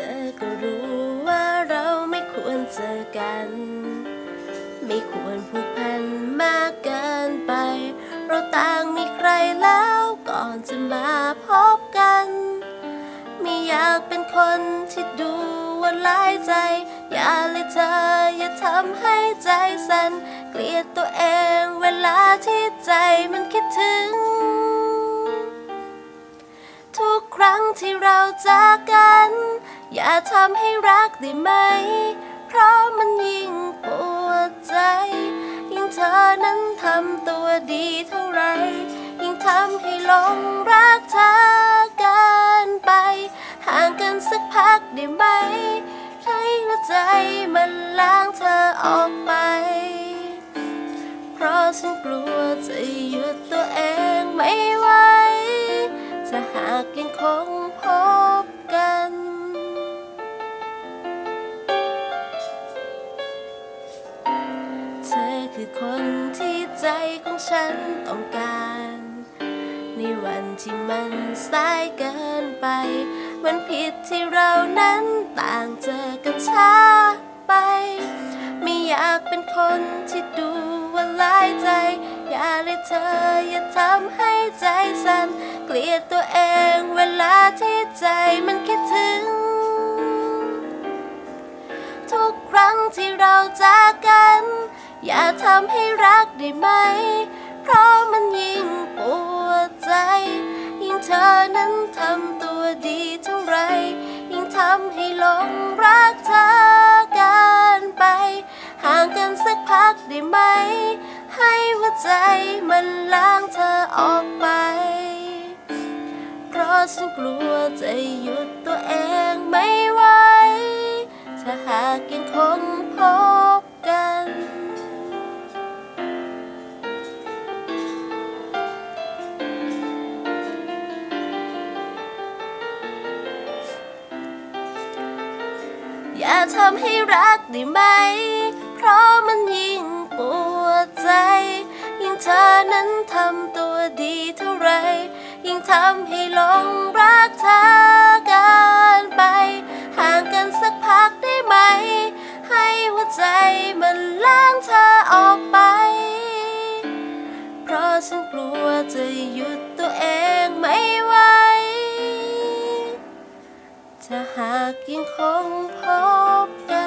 เธอก็รู้ว่าเราไม่ควรเจอกัน ไม่ควรผูกพันมากเกินไป เราต่างมีใครแล้วก่อนจะมาพบกัน ไม่อยากเป็นคนที่ดูว่าลายใจ อย่าเลยเธออย่าทำให้ใจสั่นเกลียดตัวเองเวลาที่ใจมันคิดถึง ทุกครั้งที่เราจากกัน อย่าทำให้รักได้ไหม เพราะมันยิ่งปวดใจ ยิ่งเธอนั้นทำตัวดีเท่าไร ยิ่งทำให้หลงรักเธอเกินไป ห่างกันสักพักได้ไหมให้หัวใจมันล้างเธอออกไป เพราะฉันกลัวจะหยุดตัวเองไม่ไหวถ้าหากยังคง ใจของฉันต้องการ ในวันที่มันสายเกินไป มันผิดที่เรานั้นต่างเจอกันช้าไป ไม่อยากเป็นคนที่ดูว่าลายใจ อย่าเลยเธออย่าทำให้ใจสั่นเกลียดตัวเองเวลาที่ใจมันคิดถึง ทุกครั้งที่เราจากกัน อย่าทำให้รักได้ไหม เพราะมันยิ่งปวดใจ ยิ่งเธอนั้นทำตัวดีเท่าไร ยิ่งทำให้หลงรักเธอกันไป ห่างกันสักพักได้ไหม ให้หัวใจมันล้างเธอออกไป เพราะฉันกลัวจะหยุ อย่าทำให้รักได้ไหม เพราะมันยิ่งปวดใจ ยิ่งเธอนั้นทำตัวดีเท่าไร ยิ่งทำให้หลงรักเธอเกันไป ห่างกันสักพักได้ไหม ให้หัวใจมันล้างเธอออกไป เพราะฉันกลัวจะหยุดตัวเองไม่ไหว ถ้าหากยังคงพบกัน